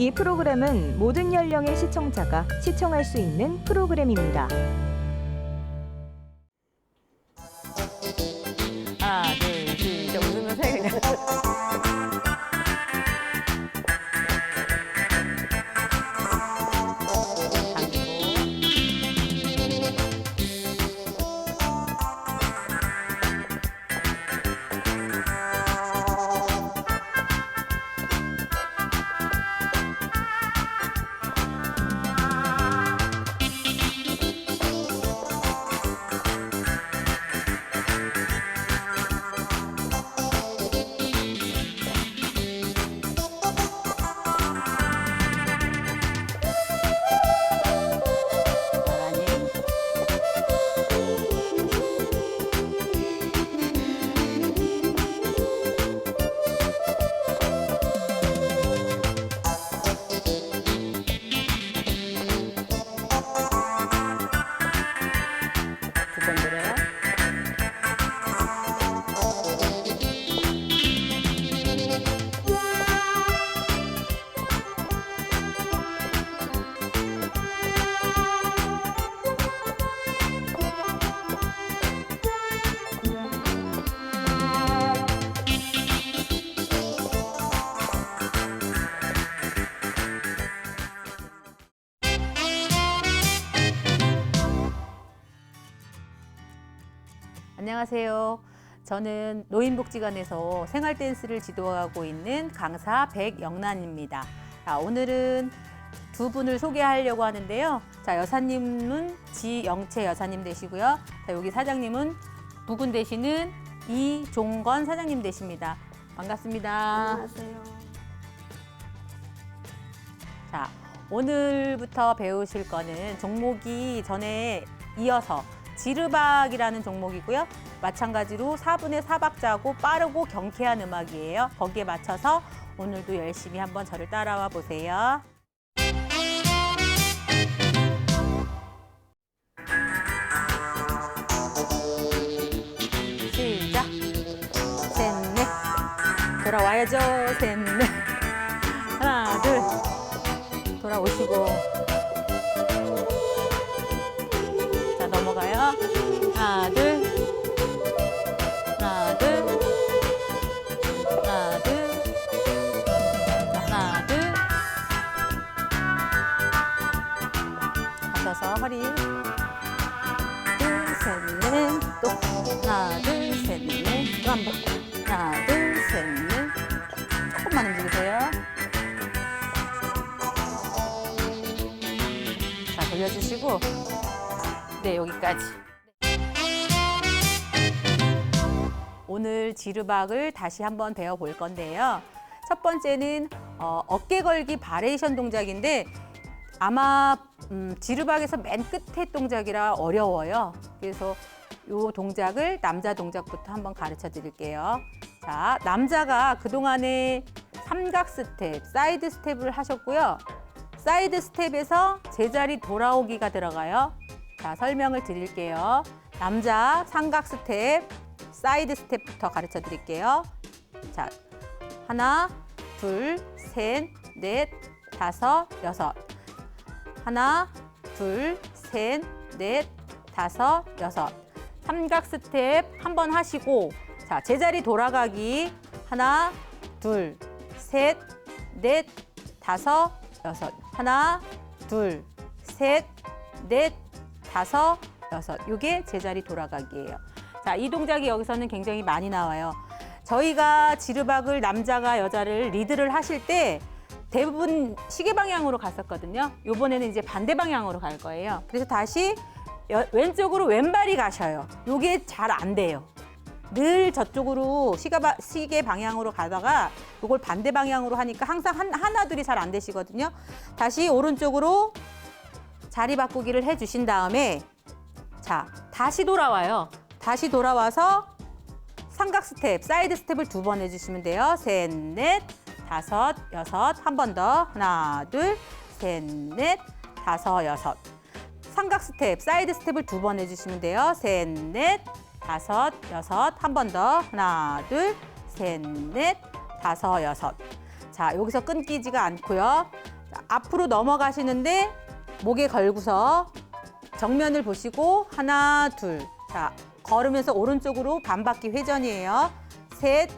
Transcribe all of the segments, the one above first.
이 프로그램은 모든 연령의 시청자가 시청할 수 있는 프로그램입니다. 안녕하세요. 저는 노인복지관에서 생활 댄스를 지도하고 있는 강사 백영란입니다. 자, 오늘은 두 분을 소개하려고 하는데요. 자, 여사님은 지영채 여사님 되시고요. 자, 여기 사장님은 부군 되시는 이종건 사장님 되십니다. 반갑습니다. 안녕하세요. 자, 오늘부터 배우실 거는 종목이 전에 이어서 지르박이라는 종목이고요. 마찬가지로 4분의 4박자고 빠르고 경쾌한 음악이에요. 거기에 맞춰서 오늘도 열심히 한번 저를 따라와 보세요. 시작. 셋, 넷. 돌아와야죠. 셋, 넷. 하나, 둘. 돌아오시고. 하나, 둘. 하나, 둘. 하나, 둘. 자, 하나, 둘. 받쳐서 허리. 둘, 셋, 넷. 또. 하나, 둘, 셋, 넷. 또 한 번. 하나, 둘, 셋, 넷. 조금만 움직이세요. 자, 돌려주시고. 네, 여기까지. 오늘 지르박을 다시 한번 배워볼 건데요. 첫 번째는 어, 어깨 걸기 바레이션 동작인데 아마 음, 지르박에서 맨 끝에 동작이라 어려워요. 그래서 이 동작을 남자 동작부터 한번 가르쳐 드릴게요. 자, 남자가 그동안에 삼각 스텝, 사이드 스텝을 하셨고요. 사이드 스텝에서 제자리 돌아오기가 들어가요. 자, 설명을 드릴게요. 남자 삼각 스텝, 사이드 스텝부터 가르쳐 드릴게요. 자, 하나, 둘, 셋, 넷, 다섯, 여섯. 하나, 둘, 셋, 넷, 다섯, 여섯. 삼각 스텝 한 번 하시고, 자, 제자리 돌아가기. 하나, 둘, 셋, 넷, 다섯, 여섯. 하나, 둘, 셋, 넷, 다섯, 여섯. 요게 제자리 돌아가기예요. 자, 이 동작이 여기서는 굉장히 많이 나와요. 저희가 지르박을 남자가 여자를 리드를 하실 때 대부분 시계 방향으로 갔었거든요. 요번에는 이제 반대 방향으로 갈 거예요. 그래서 다시 여- 왼쪽으로 왼발이 가셔요. 요게 잘 안 돼요. 늘 저쪽으로 시가, 시계 방향으로 가다가 이걸 반대 방향으로 하니까 항상 한, 하나 둘이 잘 안 되시거든요. 다시 오른쪽으로 자리 바꾸기를 해주신 다음에 자 다시 돌아와요. 다시 돌아와서 삼각 스텝, 사이드 스텝을 두 번 해주시면 돼요. 셋, 넷, 다섯, 여섯. 한 번 더. 하나, 둘, 셋, 넷, 다섯, 여섯. 삼각 스텝, 사이드 스텝을 두 번 해주시면 돼요. 셋, 넷, 다섯, 여섯. 한 번 더. 하나, 둘, 셋, 넷, 다섯, 여섯. 자, 여기서 끊기지가 않고요. 자, 앞으로 넘어가시는데 목에 걸고서 정면을 보시고 하나, 둘. 자, 걸으면서 오른쪽으로 반바퀴 회전이에요. 셋,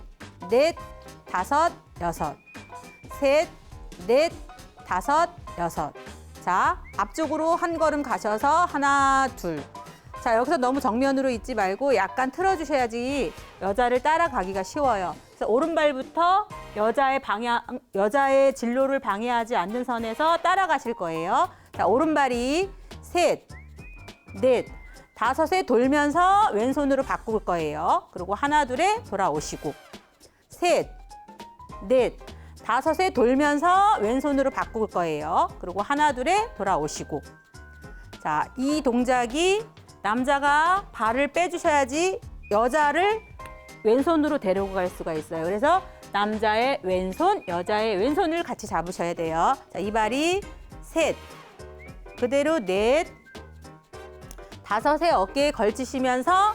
넷, 다섯, 여섯. 셋, 넷, 다섯, 여섯. 자, 앞쪽으로 한 걸음 가셔서 하나, 둘. 자, 여기서 너무 정면으로 있지 말고 약간 틀어주셔야지 여자를 따라가기가 쉬워요. 그래서 오른발부터 여자의 방향, 여자의 진로를 방해하지 않는 선에서 따라가실 거예요. 자, 오른발이 셋, 넷, 다섯에 돌면서 왼손으로 바꿀 거예요. 그리고 하나, 둘에 돌아오시고. 셋, 넷, 다섯에 돌면서 왼손으로 바꿀 거예요. 그리고 하나, 둘에 돌아오시고. 자, 이 동작이 남자가 발을 빼주셔야지 여자를 왼손으로 데리고 갈 수가 있어요. 그래서 남자의 왼손, 여자의 왼손을 같이 잡으셔야 돼요. 자, 이 발이 셋, 그대로 넷, 다섯에 어깨에 걸치시면서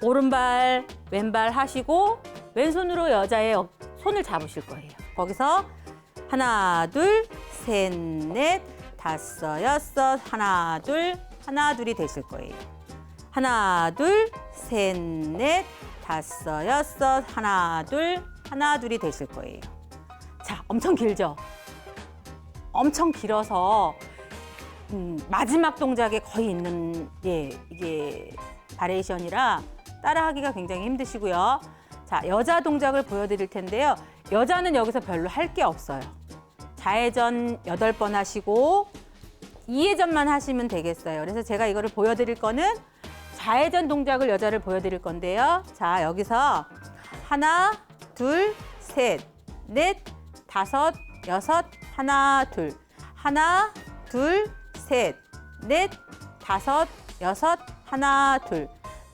오른발, 왼발 하시고 왼손으로 여자의 어- 손을 잡으실 거예요. 거기서 하나, 둘, 셋, 넷, 다섯, 여섯, 하나, 둘, 하나, 둘이 되실 거예요. 하나, 둘, 셋, 넷, 다섯, 여섯, 하나, 둘, 하나, 둘이 되실 거예요. 자, 엄청 길죠? 엄청 길어서 음, 마지막 동작에 거의 있는 예 이게 바레이션이라 따라하기가 굉장히 힘드시고요. 자 여자 동작을 보여드릴 텐데요. 여자는 여기서 별로 할 게 없어요. 좌회전 여덟 번 하시고 이회전만 하시면 되겠어요. 그래서 제가 이거를 보여드릴 거는 좌회전 동작을 여자를 보여드릴 건데요. 자 여기서 하나, 둘, 셋, 넷, 다섯, 여섯, 하나, 둘, 하나, 둘, 셋, 넷, 다섯, 여섯, 하나, 둘.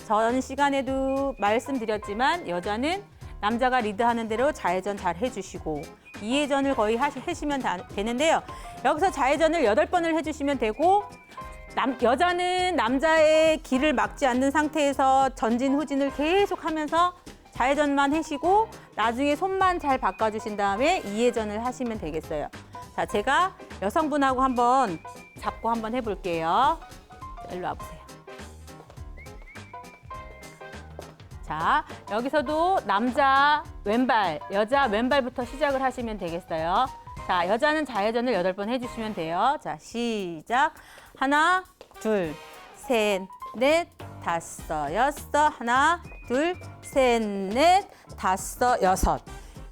전 시간에도 말씀드렸지만 여자는 남자가 리드하는 대로 좌회전 잘 해주시고 이회전을 거의 하시, 하시면 다- 되는데요. 여기서 좌회전을 여덟 번을 해주시면 되고 남, 여자는 남자의 길을 막지 않는 상태에서 전진 후진을 계속 하면서 좌회전만 하시고 나중에 손만 잘 바꿔주신 다음에 이회전을 하시면 되겠어요. 자, 제가 여성분하고 한번 잡고 한번 해볼게요. 자, 일로 와보세요. 자, 여기서도 남자 왼발, 여자 왼발부터 시작을 하시면 되겠어요. 자, 여자는 좌회전을 여덟 번 해주시면 돼요. 자, 시작. 하나, 둘, 셋, 넷, 다섯, 여섯. 하나, 둘, 셋, 넷, 다섯, 여섯.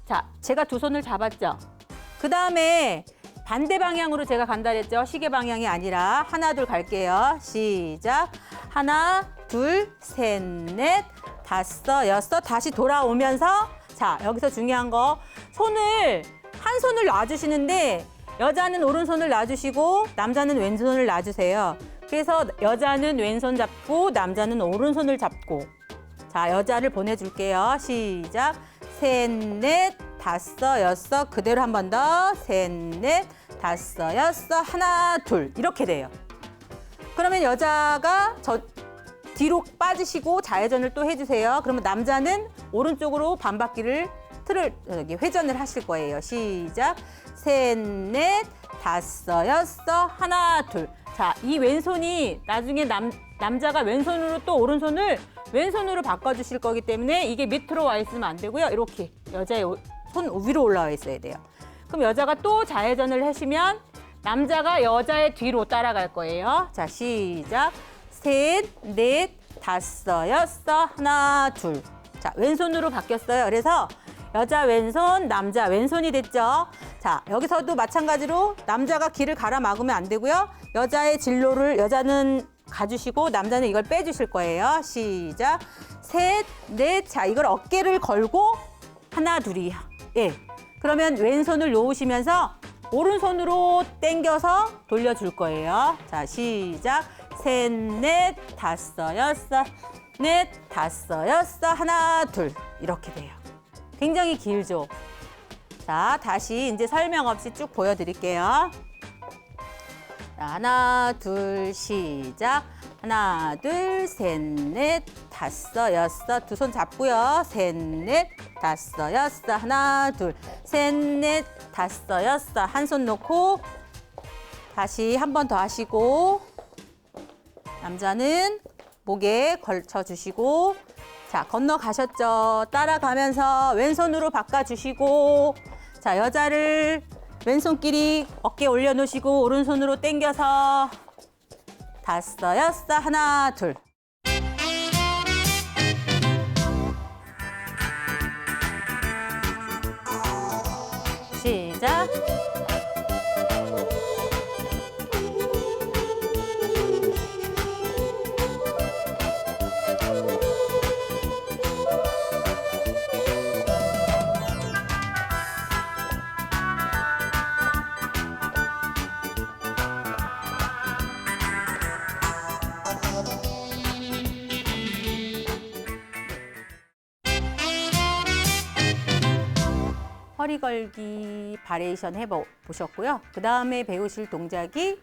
자, 제가 두 손을 잡았죠? 그 다음에 반대 방향으로 제가 간다 그랬죠? 시계 방향이 아니라 하나, 둘 갈게요. 시작. 하나, 둘, 셋, 넷, 다섯, 여섯. 다시 돌아오면서 자, 여기서 중요한 거 손을 한 손을 놔주시는데 여자는 오른손을 놔주시고 남자는 왼손을 놔주세요. 그래서 여자는 왼손 잡고 남자는 오른손을 잡고 자, 여자를 보내줄게요. 시작. 셋, 넷, 다섯, 여섯. 그대로 한 번 더. 셋, 넷, 다섯, 여섯. 하나, 둘. 이렇게 돼요. 그러면 여자가 저 뒤로 빠지시고 좌회전을 또 해주세요. 그러면 남자는 오른쪽으로 반바퀴를 틀을 여기 회전을 하실 거예요. 시작. 셋, 넷, 다섯, 여섯, 하나, 둘. 자, 이 왼손이 나중에 남, 남자가 왼손으로 또 오른손을 왼손으로 바꿔주실 거기 때문에 이게 밑으로 와 있으면 안 되고요. 이렇게 여자의 오- 손 위로 올라와 있어야 돼요. 그럼 여자가 또 좌회전을 하시면 남자가 여자의 뒤로 따라갈 거예요. 자, 시작. 셋, 넷, 다섯, 여섯, 하나, 둘. 자, 왼손으로 바뀌었어요. 그래서 여자 왼손, 남자 왼손이 됐죠. 자, 여기서도 마찬가지로 남자가 길을 가라 막으면 안 되고요. 여자의 진로를 여자는 가주시고 남자는 이걸 빼주실 거예요. 시작. 셋, 넷. 자, 이걸 어깨를 걸고 하나, 둘이. 예. 그러면 왼손을 놓으시면서 오른손으로 당겨서 돌려줄 거예요. 자, 시작. 셋, 넷, 다섯, 여섯, 넷, 다섯, 여섯, 하나, 둘. 이렇게 돼요. 굉장히 길죠? 자, 다시 이제 설명 없이 쭉 보여드릴게요. 자, 하나, 둘, 시작. 하나, 둘, 셋, 넷, 다섯, 여섯. 두 손 잡고요. 셋, 넷, 다섯, 여섯. 하나, 둘, 셋, 넷, 다섯, 여섯. 한 손 놓고 다시 한 번 더 하시고 남자는 목에 걸쳐 주시고 자, 건너가셨죠? 따라가면서 왼손으로 바꿔주시고 자, 여자를 왼손끼리 어깨 올려놓으시고 오른손으로 당겨서 다섯, 여섯, 하나, 둘. 시작. 허리 걸기 바레이션 해보셨고요. 그 다음에 배우실 동작이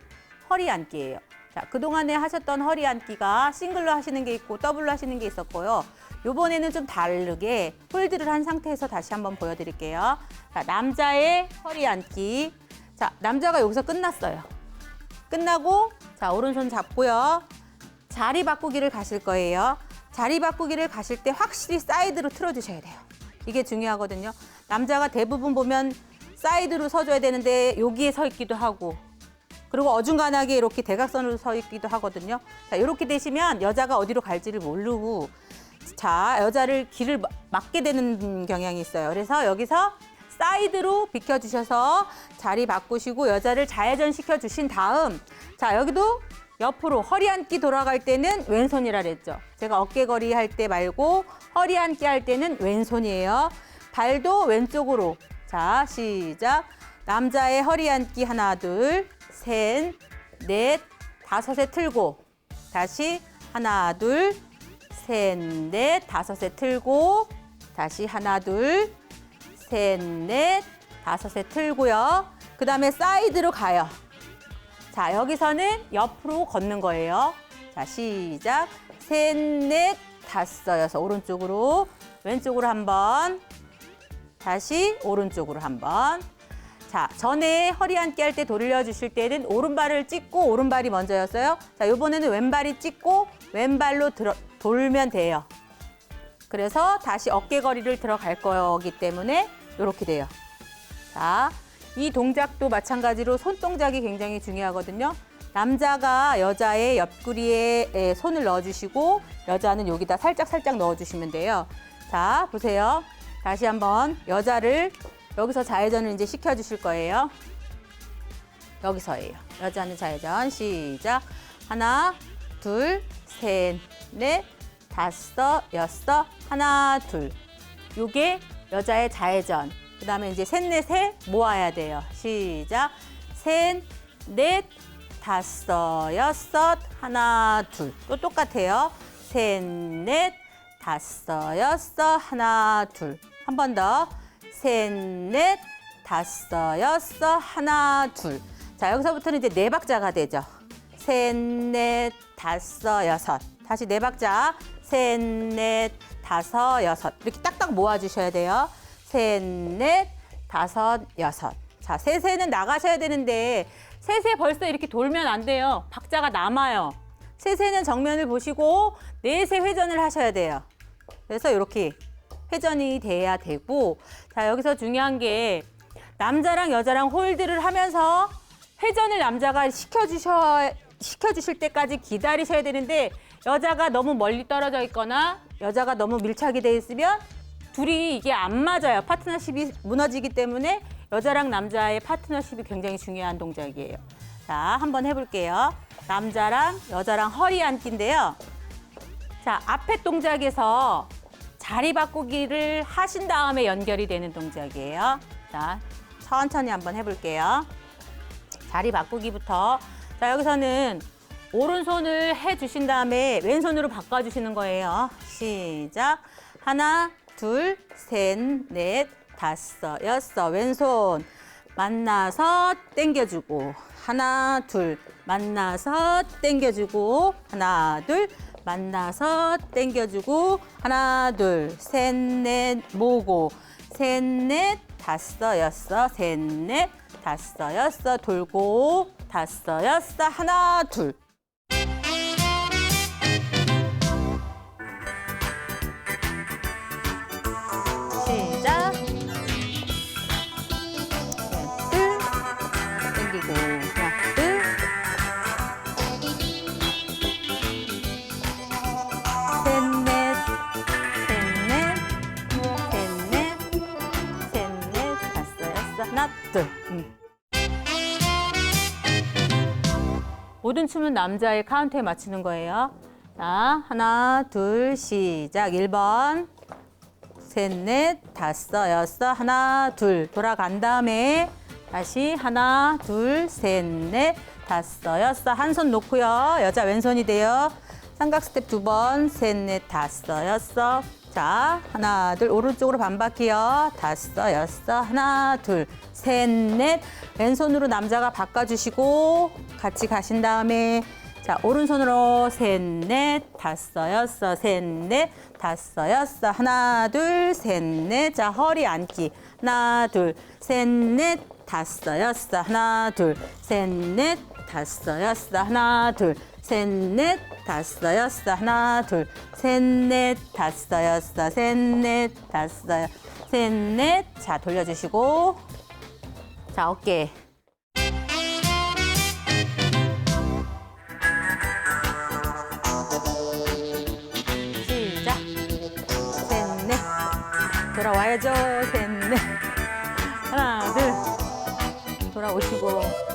허리 앉기예요. 자, 그동안에 하셨던 허리 앉기가 싱글로 하시는 게 있고 더블로 하시는 게 있었고요. 요번에는 좀 다르게 홀드를 한 상태에서 다시 한번 보여드릴게요. 자, 남자의 허리 앉기. 자, 남자가 여기서 끝났어요. 끝나고 자, 오른손 잡고요. 자리 바꾸기를 가실 거예요. 자리 바꾸기를 가실 때 확실히 사이드로 틀어주셔야 돼요. 이게 중요하거든요. 남자가 대부분 보면 사이드로 서줘야 되는데 여기에 서 있기도 하고 그리고 어중간하게 이렇게 대각선으로 서 있기도 하거든요. 자, 이렇게 되시면 여자가 어디로 갈지를 모르고 자, 여자를 길을 마- 막게 되는 경향이 있어요. 그래서 여기서 사이드로 비켜주셔서 자리 바꾸시고 여자를 좌회전 시켜주신 다음 자, 여기도 옆으로 허리 앉기 돌아갈 때는 왼손이라 그랬죠. 제가 어깨거리 할때 말고 허리 앉기 할 때는 왼손이에요. 발도 왼쪽으로. 자, 시작. 남자의 허리 앉기 하나, 둘, 셋, 넷, 다섯에 틀고. 다시 하나, 둘, 셋, 넷, 다섯에 틀고. 다시 하나, 둘, 셋, 넷, 다섯에 틀고요. 그 다음에 사이드로 가요. 자, 여기서는 옆으로 걷는 거예요. 자, 시작. 셋, 넷, 다섯, 여섯. 오른쪽으로, 왼쪽으로 한 번. 다시 오른쪽으로 한 번. 자, 전에 허리 앉기 할 때 돌려주실 때는 오른발을 찍고 오른발이 먼저였어요. 자, 이번에는 왼발이 찍고 왼발로 들어, 돌면 돼요. 그래서 다시 어깨 거리를 들어갈 거기 때문에 이렇게 돼요. 자, 이 동작도 마찬가지로 손동작이 굉장히 중요하거든요. 남자가 여자의 옆구리에 에, 손을 넣어주시고 여자는 여기다 살짝 살짝 넣어주시면 돼요. 자, 보세요. 다시 한번 여자를 여기서 좌회전을 이제 시켜주실 거예요. 여기서예요. 여자는 좌회전 시작. 하나, 둘, 셋, 넷, 다섯, 여섯, 하나, 둘. 요게 여자의 좌회전. 그 다음에 이제 셋, 넷에 모아야 돼요. 시작. 셋, 넷, 다섯, 여섯, 하나, 둘. 또 똑같아요. 셋, 넷, 다섯, 여섯, 하나, 둘. 한 번 더. 셋, 넷, 다섯, 여섯, 하나, 둘. 자, 여기서부터는 이제 네 박자가 되죠. 셋, 넷, 다섯, 여섯. 다시 네 박자. 셋, 넷, 다섯, 여섯. 이렇게 딱딱 모아주셔야 돼요. 셋, 넷, 다섯, 여섯. 자, 셋에는 나가셔야 되는데 셋에 벌써 이렇게 돌면 안 돼요. 박자가 남아요. 셋에는 정면을 보시고 넷에 회전을 하셔야 돼요. 그래서 이렇게 회전이 돼야 되고 자 여기서 중요한 게 남자랑 여자랑 홀드를 하면서 회전을 남자가 시켜주셔 시켜주실 때까지 기다리셔야 되는데 여자가 너무 멀리 떨어져 있거나 여자가 너무 밀착이 돼 있으면 둘이 이게 안 맞아요. 파트너십이 무너지기 때문에 여자랑 남자의 파트너십이 굉장히 중요한 동작이에요. 자, 한번 해볼게요. 남자랑 여자랑 허리 앉기인데요. 자, 앞에 동작에서 자리 바꾸기를 하신 다음에 연결이 되는 동작이에요. 자, 천천히 한번 해볼게요. 자리 바꾸기부터. 자, 여기서는 오른손을 해주신 다음에 왼손으로 바꿔주시는 거예요. 시작. 하나, 둘, 셋, 넷, 다섯, 여섯. 왼손 만나서 당겨주고. 하나, 둘. 만나서 당겨주고, 하나, 둘. 만나서 당겨주고, 하나, 둘. 셋, 넷, 모고. 셋, 넷, 다섯, 여섯, 셋, 넷, 다섯, 여섯, 돌고, 다섯, 여섯, 하나, 둘. 하나, 둘. 음. 모든 춤은 남자의 카운트에 맞추는 거예요. 자, 하나, 둘, 시작. 1번. 셋, 넷, 다섯, 여섯, 하나, 둘. 돌아간 다음에 다시 하나, 둘, 셋, 넷, 다섯, 여섯. 한 손 놓고요. 여자 왼손이 돼요. 삼각 스텝 두 번, 셋, 넷, 다섯, 여섯. 자, 하나, 둘, 오른쪽으로 반 바퀴요. 다섯, 여섯, 하나, 둘, 셋, 넷. 왼손으로 남자가 바꿔주시고 같이 가신 다음에 자, 오른손으로 셋, 넷, 다섯, 여섯, 셋, 넷, 다섯, 여섯, 하나, 둘, 셋, 넷. 자, 허리 앉기. 하나, 둘, 셋, 넷, 다섯, 여섯, 하나, 둘, 셋, 넷, 다섯, 여섯, 하나, 둘, 셋, 넷, 다섯, 여섯, 하나, 둘, 셋, 넷, 다섯, 여섯, 셋, 넷, 다섯, 셋, 넷. 자, 돌려주시고. 자, 어깨. 시작. 셋, 넷. 돌아와야죠. 셋, 넷. 하나, 둘. 돌아오시고.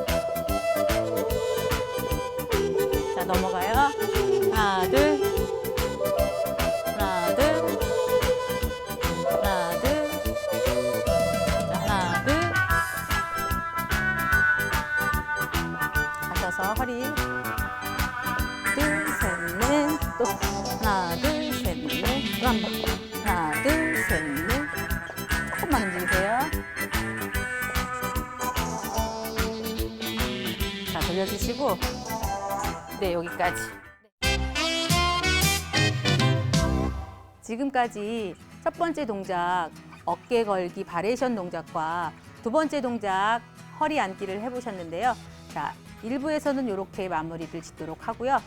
조금만 움직이세요. 자, 돌려주시고. 네, 여기까지. 지금까지 첫 번째 동작 어깨 걸기 바레이션 동작과 두 번째 동작 허리 앉기를 해보셨는데요. 자, 1부에서는 이렇게 마무리를 짓도록 하고요.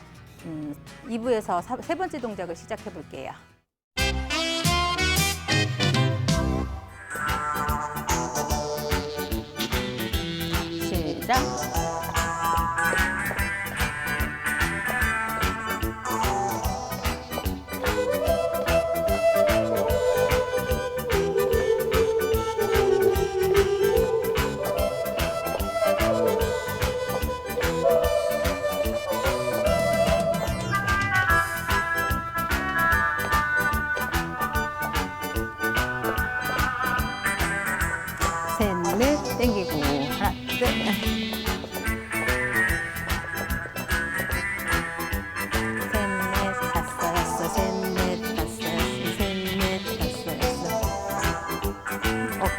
음, 2부에서 세 번째 동작을 시작해 볼게요.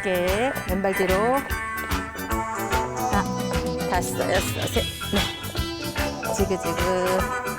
여섯. 어깨, 왼발 뒤로. 하나, 다섯, 여섯, 셋, 넷. 지그지그.